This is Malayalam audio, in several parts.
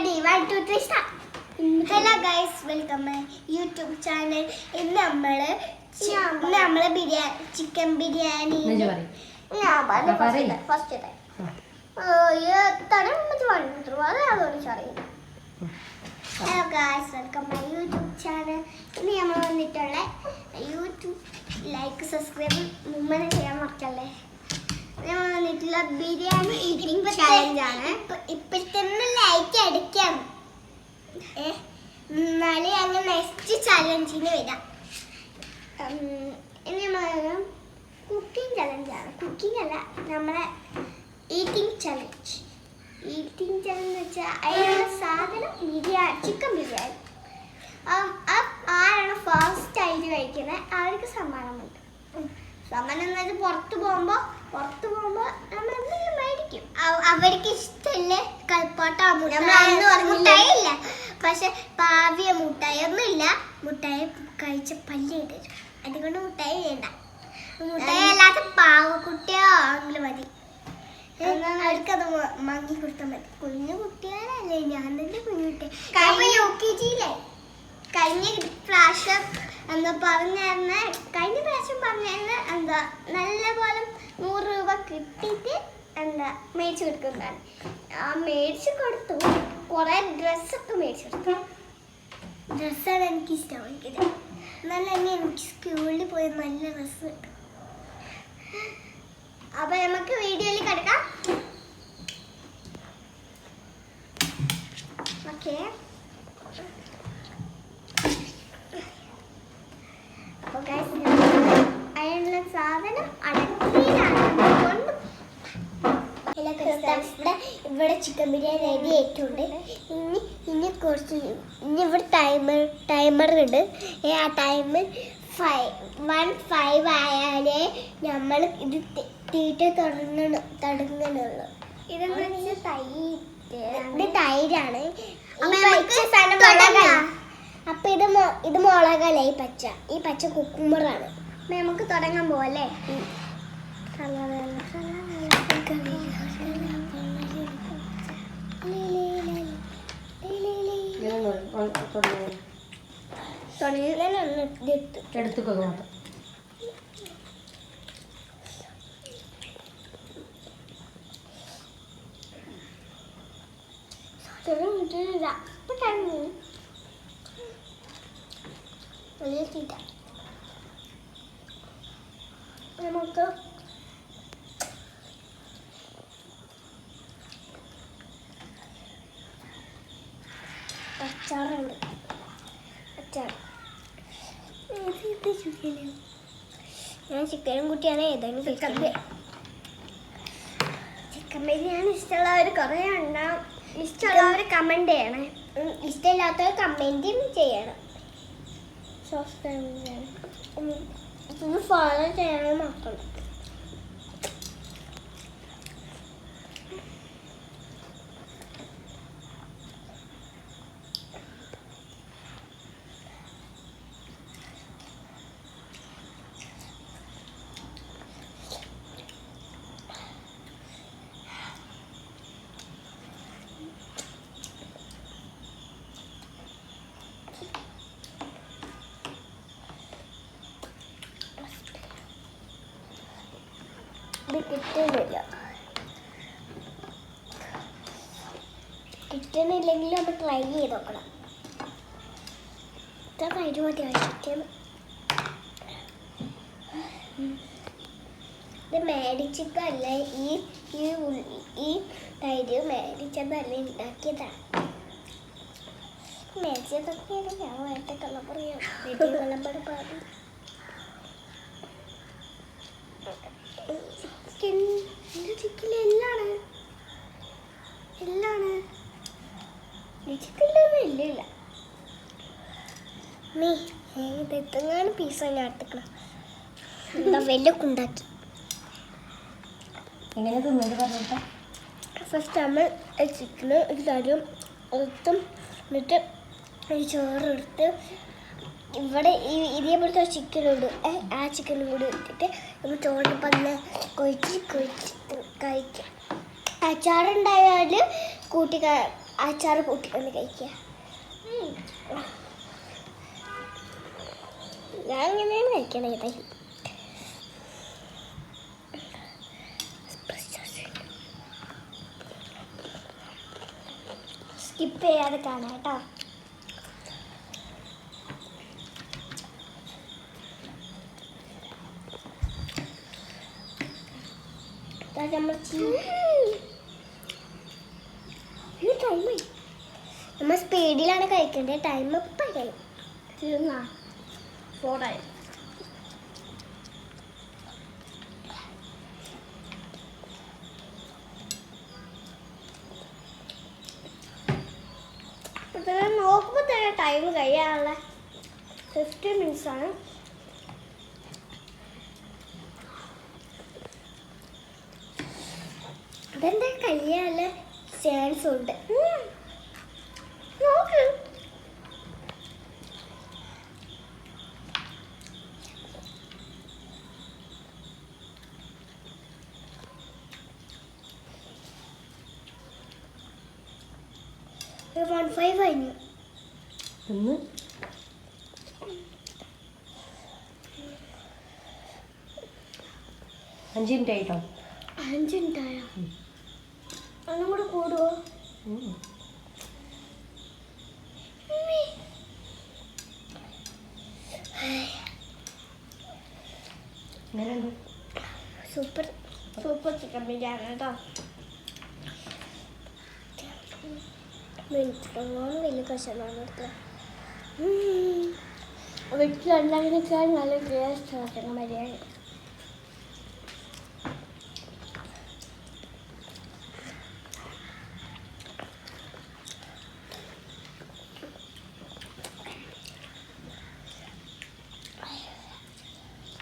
Ready one two three start hello guys welcome my YouTube channel ഇന്ന് നമ്മൾ ഇന്ന് നമ്മൾ ബിരിയാണി ചിക്കൻ ബിരിയാണി. ഞാൻ പറയ്. First time hello guys welcome my YouTube channel ഇന്ന് നമ്മൾ വന്നിട്ടുള്ള യൂട്യൂബ് ലൈക്ക് സബ്സ്ക്രൈബ് മുമ്പേ ചെയ്യാൻ മറക്കല്ലേ? ബിരിയാണി ഈറ്റിംഗ് ആണ്. ലൈക്ക് അടിക്കാം. നെക്സ്റ്റ് ഇനി കുക്കിംഗ് കുക്കിംഗ് അല്ല നമ്മളെ ഈറ്റിംഗ് ചലഞ്ച് ഈറ്റിംഗ് ചലഞ്ച് വെച്ചാൽ ബിരിയാണി ചിക്കൻ ബിരിയാണി. ഫസ്റ്റ് ആയിട്ട് കഴിക്കുന്നത് അവർക്ക് സമ്മാനമുണ്ട്. സമ്മാനം എന്ന് പുറത്ത് പോകുമ്പോൾ പുറത്ത് പോകുമ്പോ നമ്മൾ എന്തെങ്കിലും മേടിക്കും. അവ- അവർക്ക് ഇഷ്ടമില്ല കളിപ്പാട്ട മുട്ടായില്ല പക്ഷെ പാവിയ മുട്ടായി ഒന്നുമില്ല മുട്ടായി കഴിച്ച പല്ലിട്ട് അതുകൊണ്ട് മുട്ടായി വേണ്ട. മുട്ടായി അല്ലാത്ത പാവക്കുട്ടിയോ? ആണെങ്കിലും മതി. അവർക്കത് മങ്ങി കൊടുത്താൽ മതി. കുഞ്ഞു കുട്ടികളല്ലേ? ഞാൻ തന്നെ കുഞ്ഞു കുട്ടി. യു കെ ജിയിലായി കഴിഞ്ഞ പ്രാവശ്യം എന്താ പറഞ്ഞായിരുന്ന കഴിഞ്ഞ പ്രാവശ്യം പറഞ്ഞായിരുന്ന എന്താ നല്ല പോലെ നൂറ് രൂപ കിട്ടിയിട്ട് എന്താ മേടിച്ചു കൊടുക്കുന്നതാണ്. ആ മേടിച്ചു കൊടുത്തു. കുറേ ഡ്രസ്സൊക്കെ മേടിച്ചു കൊടുത്തു. ഡ്രസ്സാണ് എനിക്ക് ഇഷ്ടം എനിക്കിത് എന്നാൽ തന്നെ എനിക്ക് സ്കൂളിൽ പോയി നല്ല ഡ്രസ്സ് കിട്ടും. അപ്പൊ നമുക്ക് വീഡിയോയിൽ കിടക്കാം. ഓക്കേ. ഇവിടെ ചിക്കൻ ബിരിയാണി റെഡി ആയിട്ടുണ്ട്. ഇനി ഇനി കുറച്ച് ഇനി ഇവിടെ ടൈമർ ടൈമർ ഉണ്ട്. ആ ടൈമർ ഫൈവ് വൺ ഫൈവ് ആയാലേ നമ്മൾ ഇത് തീറ്റ തുടങ്ങണ തുടങ്ങണുള്ളൂ. ഇതെന്ന് തൈര് ഇത് തൈരാണ്. അപ്പൊ ഇത് ഇത് മുളകല്ലേ ഈ പച്ച? ഈ പച്ച കുക്കുമ്പറാണ്. നമുക്ക് തുടങ്ങാൻ പോവല്ലേ? എടുത്തുക്കോ മാത്രം നമുക്ക് അച്ചാറുണ്ട്. അച്ചാർ ഞാൻ ചിക്കനും കുട്ടിയാണ് ഏതായാലും ചിക്കൻ ചിക്കൻ ബിരിയാണി ഇഷ്ടമുള്ളവർ കുറേ ഉണ്ടാവും. ഇഷ്ടമുള്ളവർ കമന്റ് ചെയ്യണേ. ഇഷ്ടമില്ലാത്തവർ കമന്റും ചെയ്യണം. ഉം, ഇത് ഫോളോ ചെയ്യണം മക്കളും കിട്ടുന്നില്ല. കിട്ടുന്നില്ലെങ്കിൽ നമ്മൾ ട്രൈ ചെയ്ത് നോക്കണം. ഇത്ര തൈര് മതി ഇത് മേടിച്ചിട്ടല്ല ഈ ഈ ഈ തൈര് മേടിച്ചതല്ല ഉണ്ടാക്കിയതാണ് മേടിച്ചതൊക്കെ ഞാൻ വേണ്ട കള്ളപ്പറിയാം വീട്ടിൽ കള്ളപ്പറ പാടി ചിക്കൻ എന്റെ ചിക്കൻ എല്ലാണ്. എല്ലാണ്. ചിക്കനിലൊന്നും ഇല്ല ഇല്ല നീ ഇത് എത്രങ്ങാനും പീസ ഞാൻ എടുക്കണം എന്താ വെല്ലൊക്കെ ഉണ്ടാക്കി. എങ്ങനെ തിന്നത് പറഞ്ഞിട്ട്? ഫസ്റ്റ് നമ്മൾ ചിക്കന് ഒരു തരും എടുത്തും എന്നിട്ട് ചോറെടുത്ത് ഇവിടെ ഈ ഇതേപോലത്തെ ചിക്കൻ ഉണ്ട്. ആ ചിക്കൻ കൂടി ഇട്ടിട്ട് നമ്മൾ ചോറിന് പന്ന് കൊഴിച്ച് കൊഴിച്ച് കഴിക്കുക. അച്ചാറുണ്ടായാൽ കൂട്ടി അച്ചാർ കൂട്ടിക്കൊണ്ട് കഴിക്കുക. ഞാൻ ഇങ്ങനെയാണ് കഴിക്കണേ ഇതായി സ്കിപ്പ് ചെയ്യാതെ കാണാം കേട്ടോ. നമ്മൾ സ്പീഡിലാണ് കഴിക്കേണ്ടത്. ടൈം തീർന്നാ ഫോറായി നോക്കുമ്പോൾ തന്നെ ടൈം കഴിയാനുള്ള ഫിഫ്റ്റീൻ മിനിറ്റ്സ് ആണ്. അതെന്താ നല്ല ചാൻസ് ഉണ്ട്. നോക്ക്. വൺ ഫൈവ് കഴിഞ്ഞു തിന്ന് അഞ്ച് മിനിറ്റ് ആയിട്ടോ? അഞ്ചിന്റെ ഒന്നും കൂടെ കൂടുവോ? സൂപ്പർ സൂപ്പർ ചിക്കൻ ബിരിയാണി കേട്ടോ. മിനിറ്റിനോളം വലിയ കഷമാണ് എടുത്തത് വീട്ടിലുണ്ടാക്കിനേക്കാൾ നല്ല ടേസ്റ്റ് ചിക്കൻ ബിരിയാണി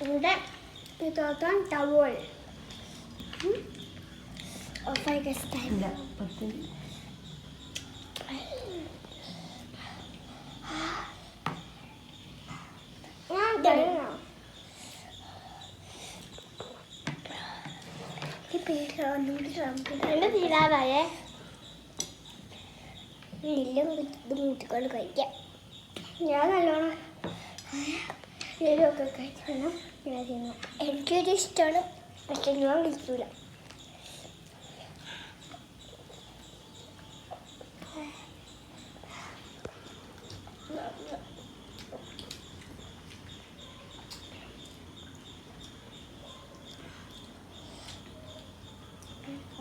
ഇവിടെ ഇതാക്കാൻ ടവൽ തീരാറായേ. എല്ലാം ബുദ്ധിമുട്ടിക്കൊണ്ട് കഴിക്കാം. ഞാൻ നല്ലോണം എരിവൊക്കെ കഴിക്കണം ചെയ്യണം എനിക്കൊരു ഇഷ്ടമാണ് പക്ഷെ ഞാൻ വിളിക്കൂല.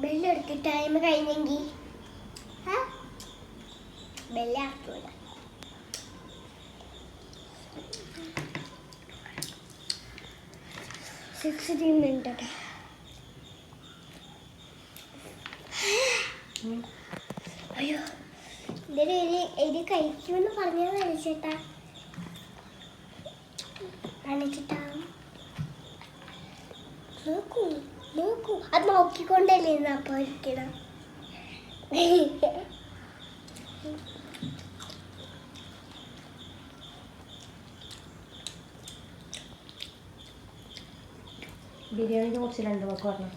ബെല്ലെടുത്ത് ടൈം കഴിഞ്ഞെങ്കിൽ ബെല്ലാക്കൂല ഉം. അയ്യോ ഇതിൽ ഇനി ഇത് കഴിക്കുമെന്ന് പറഞ്ഞത് ചേട്ടാ കാണിച്ചിട്ടാ നോക്കൂ നോക്കൂ. അത് നോക്കിക്കൊണ്ടല്ലേ ഇന്ന് അപ്പോൾ ഇരിക്കണം. ബിരിയാണിക്ക് കുറച്ച് രണ്ട് വാക്ക് പറഞ്ഞു.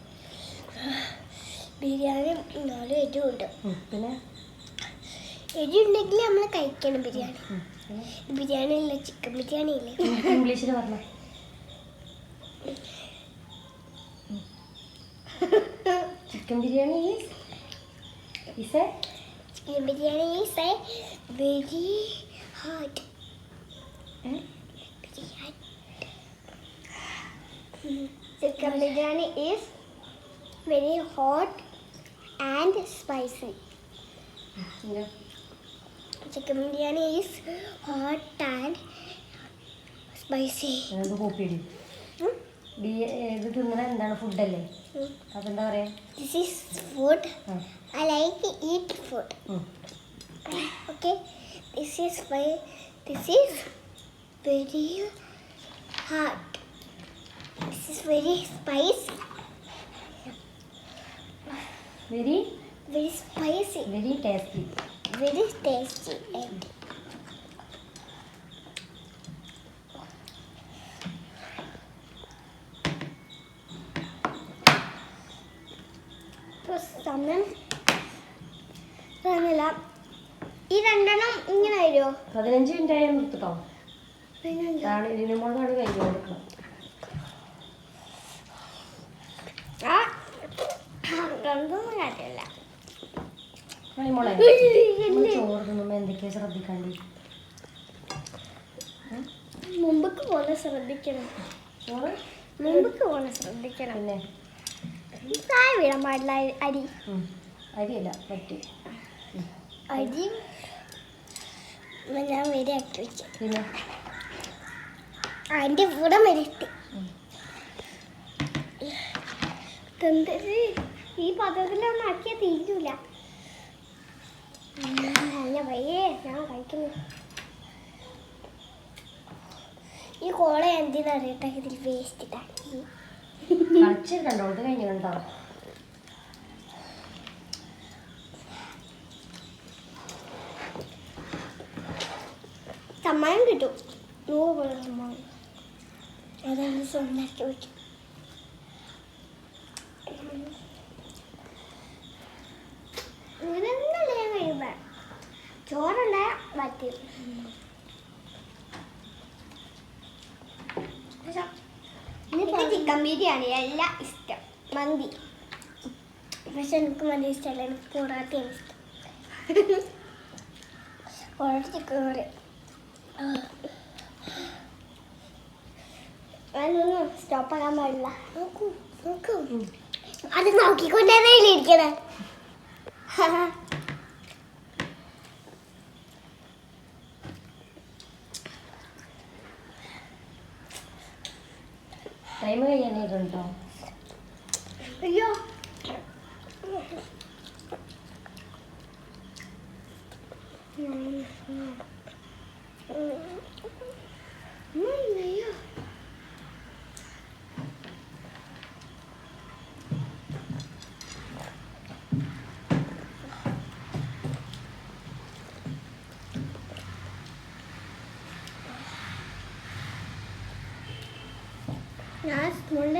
ബിരിയാണി നാലും എരിവുണ്ട്. പിന്നെ? എരി ഉണ്ടെങ്കിൽ നമ്മൾ കഴിക്കണം ബിരിയാണി. ബിരിയാണി ഇല്ല ചിക്കൻ ബിരിയാണി ഇല്ലേ ഇംഗ്ലീഷിൽ പറഞ്ഞു. Chicken biryani chicken biryani is a very hard. Chicken biryani is very hot and spicy. Chicken biryani is hot and spicy. അത് കോപ്പി ഇടി Hmm? ബി ഇത് തിന്നണ എന്താണ് ഫുഡല്ലേ Hmm. എന്താ പറയാ This is food. ആ. I like to eat food. ഉം. Okay. This is why this is very spicy. Very? very spicy. Very tasty. Very tasty. And സമയം ഈ രണ്ടെണ്ണം ഇങ്ങനെ വരുമോ പതിനഞ്ച് മിനിറ്റ് ആയാൽ നിർത്തിട്ടോ ഇതാണ് ഇതിനു മുകളിലാണ് കഴിഞ്ഞു കൊടുക്കണം ആ രണ്ടൊന്നും കാര്യമില്ല മണിമോളെ നമ്മൾ ചോറ് തിന്നുമ്പോൾ എന്തൊക്കെയാ ശ്രദ്ധിക്കാണ്ടി? മുമ്പക്ക് പോലെ ശ്രദ്ധിക്കണം. മുമ്പക്ക് പോലെ ശ്രദ്ധിക്കണം. പിന്നെ? താഴെ വീഴാൻ പാടില്ല അരി. അരിയല്ല പറ്റി. അരി. ഞാൻ വരെ ആക്കി വെച്ചു. പിന്നെ? അതിന്റെ കൂടെ വരിട്ട്. തന്തര് ഈ പത്രത്തിലൊന്നും ആക്കിയാൽ തീരൂല. ഞാൻ കഴിക്കുന്നു. ഈ കോള എന്തിനാ അറിയട്ടെ? ഇതിൽ വേസ്റ്റ് ഇട്ടാക്കി കഴിഞ്ഞു സമ്മാനം കിട്ടും. നൂറ് പോലെ സമ്മാനം അതാണ് സ്വന്തമാക്കി വയ്ക്കും ഇങ്ങനെയൊന്നല്ല ഞാൻ കഴിയുമ്പോൾ ചോറുണ്ടായ പറ്റും എനിക്ക് ചിക്കൻ ബിരിയാണി എല്ലാം ഇഷ്ടം. മന്തി. പക്ഷെ എനിക്ക് മന്തി ഇഷ്ടമല്ല. എനിക്ക് പൊറാട്ടയാണ് ഇഷ്ടം. പൊറാട്ട ചിക്കൻ കറി. സ്റ്റോപ്പ് ആകാൻ പാടില്ല. അത് നോക്കിക്കൊണ്ടേ ഇരിക്കണേ. ടൈം കഴിയാനായിട്ടുണ്ടോ അയ്യോ അയ്യോ ഞാൻ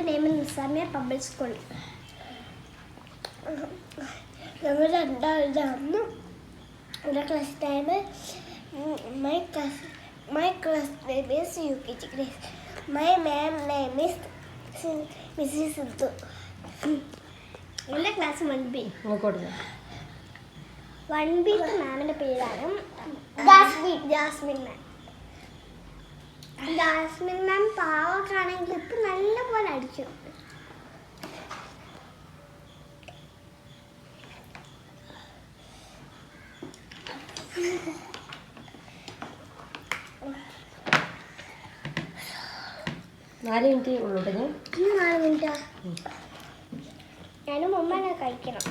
സ്കൂളിന്റെ നെയിം നിസാമിയ പബ്ലിക് സ്കൂൾ ഞങ്ങൾ രണ്ടാളുടെ എന്റെ class time my class my class name is U K G class my ma'am name is missus Sidhu എന്റെ class one B one B മാമിന്റെ പേരാണ് Jasmine Jasmine ma'am Jasmine ma'am പാവക്കാണെങ്കിൽ ഇപ്പം നല്ല പോലെ അടിച്ചു നാല് മിനിറ്റ് ഞാൻ ഇന്ന് നാല് മിനിറ്റാ? ഞാനും മുമ്പേ കഴിക്കണം.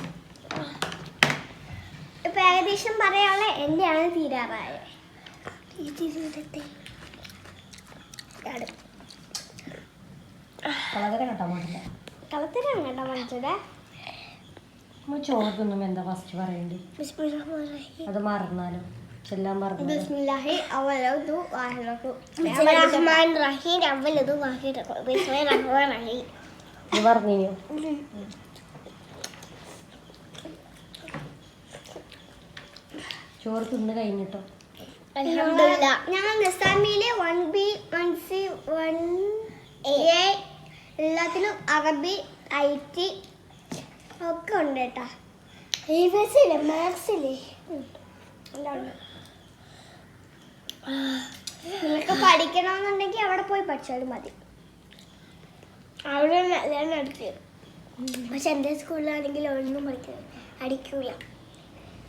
ഇപ്പൊ ഏകദേശം പറയാനുള്ള എന്റെയാണ് തീരാറായത് കളകര കേട്ടോ മനസ്സിലെ എന്താ ഫസ്റ്റ് പറയണ്ടി? അത് മറന്നാലോ? ചെല്ലാൻ ചോറ് തിന്ന് കഴിഞ്ഞിട്ടോ? ഞങ്ങൾ നിസാമിയിലെ one B one C one A എല്ലാത്തിലും അറബി ഐ ടി ഒക്കെ ഉണ്ട് കേട്ടോ ഇ വി എസ് ഇല്ലേ മാത്സില്ലേ നിങ്ങൾക്ക് പഠിക്കണമെന്നുണ്ടെങ്കിൽ അവിടെ പോയി പഠിച്ചാലും മതി. അവിടെ ഞാൻ അടുത്ത് പക്ഷെ എന്റെ സ്കൂളിലാണെങ്കിൽ ഒന്നും പഠിക്കില്ല അടിക്കൂല.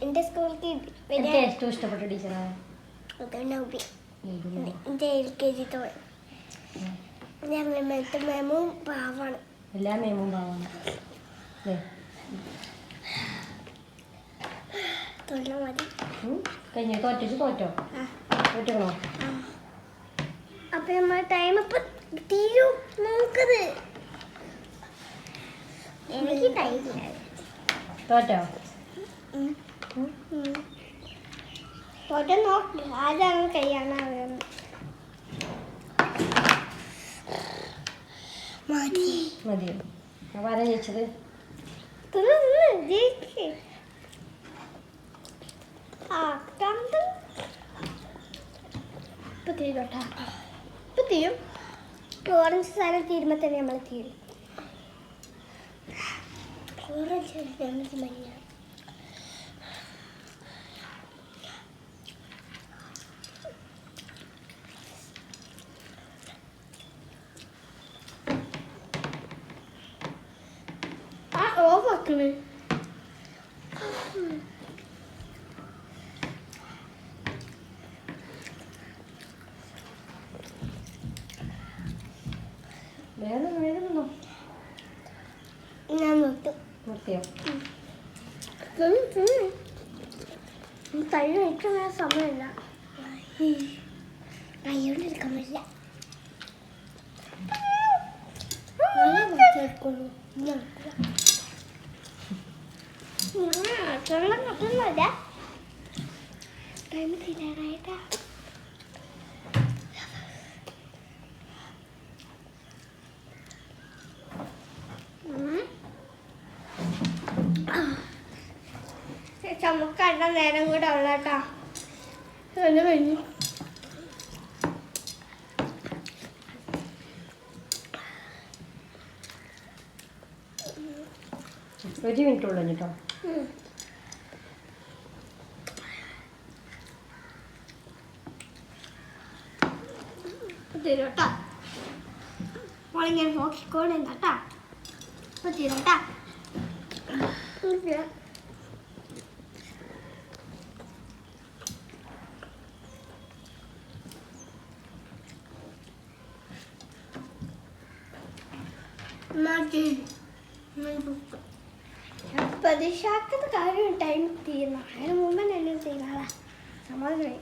എന്റെ സ്കൂളിലേക്ക് എനിക്ക് ഏറ്റവും ഇഷ്ടപ്പെട്ട ടീച്ചറാ നൗബി എൽ കെ ജി തോന്നി ഞങ്ങൾ മെത്ത മേമും പാവാണ്. എല്ലാ മേമും പാവാണ്. കഴിഞ്ഞു? തോറ്റു? തോറ്റോ. തോറ്റണോ അപ്പൊ നമ്മൾ ടൈം ഇപ്പൊ തീരും. നോക്കത് എനിക്ക് ടൈം തോറ്റോ? ഫോട്ടോ നോക്കി. ആരാണ് മതി. മതിയോ അപ്പോൾ ആരാ ജയിച്ചത്? ഇപ്പൊ തീരോട്ടാ ഇപ്പൊ തീരും. ഓറഞ്ച് സാധനം തന്നെ നമ്മൾ തീരും. ഓറഞ്ച് മഞ്ഞ വേഗം നിന്നോ. ഞാൻ നിർത്തും. നിർത്തിയോ? തൈര് കഴിക്കാൻ വേറെ സമയമില്ല. കൈകൊണ്ടിരിക്കാൻ പറ്റില്ല. വെള്ളം കത്തുന്നില്ല ടൈം തീരാറായിട്ടാ ചുമക്കണ്ട നേരം കൂടെ ഉള്ള കേട്ടോ എന്നെ കഴിഞ്ഞു. ഒരു മിനിറ്റ് ഉള്ളു കേട്ടോ. തരുട്ടാ മോളിങ്ങനെ നോക്കിക്കോളെ കേട്ടാ ഇപ്പൊ തരുട്ടാ പ്രതീക്ഷാക്കത്തെ കാര്യം ടൈം തീരുന്നു അതിന് മുമ്പ് തന്നെ തീരാളാ സമാധാനമായി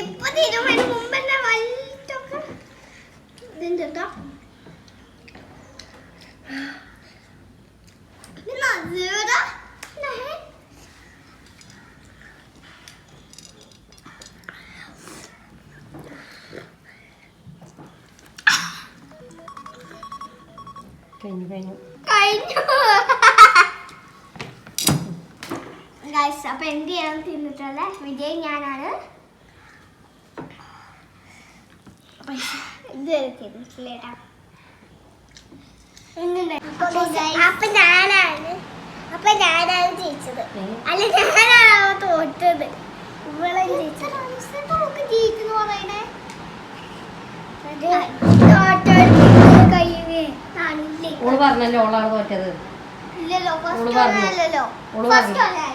ഇപ്പൊ തീരും അതിന് മുമ്പ് തന്നെ വലുതൊക്കെ ഇതിന്റെ കേട്ടോ ഇത് നല്ലതാ. നേ. കഴിഞ്ഞു കഴിഞ്ഞു. കഴിഞ്ഞു. ഗൈസ് അപ്പൊ എന്ത് ചെയ്യണം തിന്നിട്ടുള്ള വിജയ് ഞാനാണ്. ഇതുവരെ തിന്നിട്ടില്ലേട്ടാ അപ്പൊ ഞാനാണ്. അപ്പൊ ഞാനാണ് ജയിച്ചത്? അല്ല ഞാനാണ് തോറ്റത്. ഇവളെ ജയിച്ചെന്ന് പറയണേ? ഓൾ പറഞ്ഞല്ലോ ഓളാണ് തോറ്റത് ഇല്ലല്ലോ ഓൾ ഫസ്റ്റ് പറഞ്ഞു. അല്ലല്ലോ ഓൾ ഫസ്റ്റ് പറഞ്ഞു.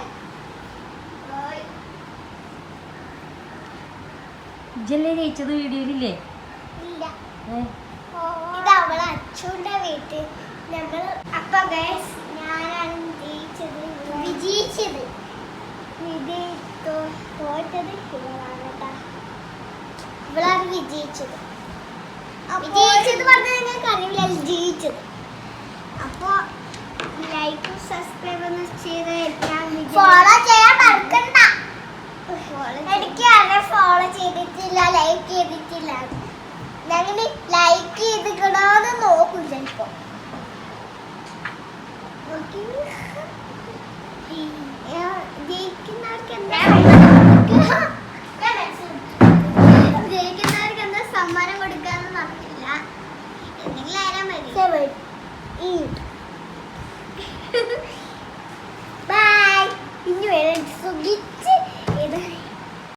ഇജ്ജല്ലേ ജയിച്ചത് വീഡിയോയിലില്ലേ? ഇല്ല. ഏ? ഇത് അവളെ അച്ഛന്റെ വീട്ടിൽ. ഞങ്ങൾ അപ്പൊ ഗൈസ് ഞാനാണ് ജയിച്ചത് വിജയിച്ചത്. വിജയി തോ- തോറ്റത് ഇവളാണ് കേട്ടാ ഇവളാണ് വിജയിച്ചത്. വിജയിച്ചത് പറഞ്ഞാൽ ഞങ്ങൾക്ക് അറിയില്ല ജയിച്ചത് അപ്പോൾ ലൈക്കും സബ്സ്ക്രൈബും ചെയ്ത് ഫോളോ ചെയ്യാൻ മറക്കണ്ട. എനിക്ക് ആരെ ഫോളോ ചെയ്തിട്ടില്ല ലൈക്ക് ചെയ്തിട്ടില്ല. ഞങ്ങൾ ലൈക്ക് ചെയ്തിക്കണമെന്ന് നോക്കും ചിലപ്പോൾ ജയിക്കുന്നവർക്ക് എന്താ ജയിക്കുന്നവർക്ക് എന്താ സമ്മാനം കൊടുക്കാന്ന് പറഞ്ഞില്ല എന്തെങ്കിലും ആരാ മതി. eat. Bye. Enjoy. It's so good.